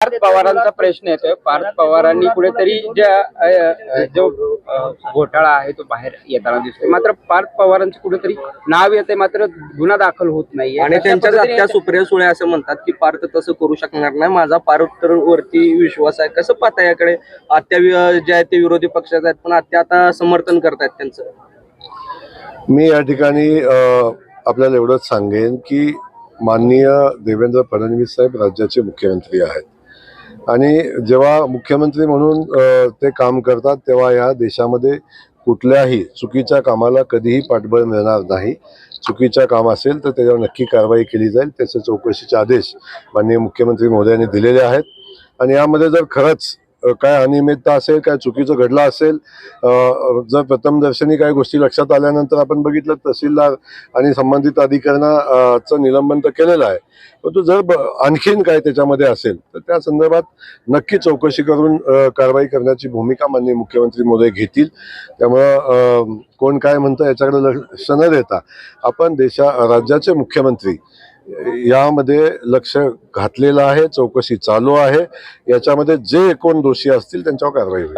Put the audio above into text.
पार्थ पवारांचा प्रश्न येतोय पार्थ पवारांनी कुठेतरी ज्या जो घोटाळा आहे तो बाहेर येताना दिसतोय. मात्र पार्थ पवारांचं कुठेतरी नाव येते मात्र गुन्हा दाखल होत नाहीये. आणि आत्या सुप्रिया सुळे असं म्हणतात की पार्थ तसं करू शकणार नाही. माझा पार्थ वरती विश्वास आहे. कसं पाहता याकडे? आत्या जे आहेत ते विरोधी पक्षात आहेत पण आत्या आता समर्थन करतायत त्यांचं. मी या ठिकाणी आपल्याला एवढंच सांगेन की माननीय देवेंद्र फडणवीस साहेब राज्याचे मुख्यमंत्री आहेत. आणि जेव्हा मुख्यमंत्री म्हणून ते काम करतात तेव्हा या देशामध्ये कुठल्याही चुकीच्या कामाला कधीही पाठबळ मिळणार नाही. चुकीचं काम असेल तर त्याच्यावर नक्की कारवाई केली जाईल. त्याचे चौकशीचे आदेश माननीय मुख्यमंत्री महोदयांनी दिलेले आहेत. आणि यामध्ये जर खरंच काय अनियमितता असेल काय चुकीचं घडलं असेल जर प्रथमदर्शनी काही गोष्टी लक्षात आल्यानंतर आपण बघितलं तहसीलदार आणि संबंधित अधिकरणाचं निलंबन तर केलेलं आहे. परंतु जर ब- आणखीन काय त्याच्यामध्ये असेल तर त्या संदर्भात नक्की चौकशी करून कारवाई करण्याची भूमिका माननीय मुख्यमंत्री महोदय घेतील. त्यामुळं कोण काय म्हणतं याच्याकडे लक्ष न देता आपण देशा राज्याचे मुख्यमंत्री यामध्ये लक्ष घातलेलं आहे चौकशी चालू आहे. याच्यामध्ये जे कोण दोषी असतील त्यांच्यावर कारवाई होईल.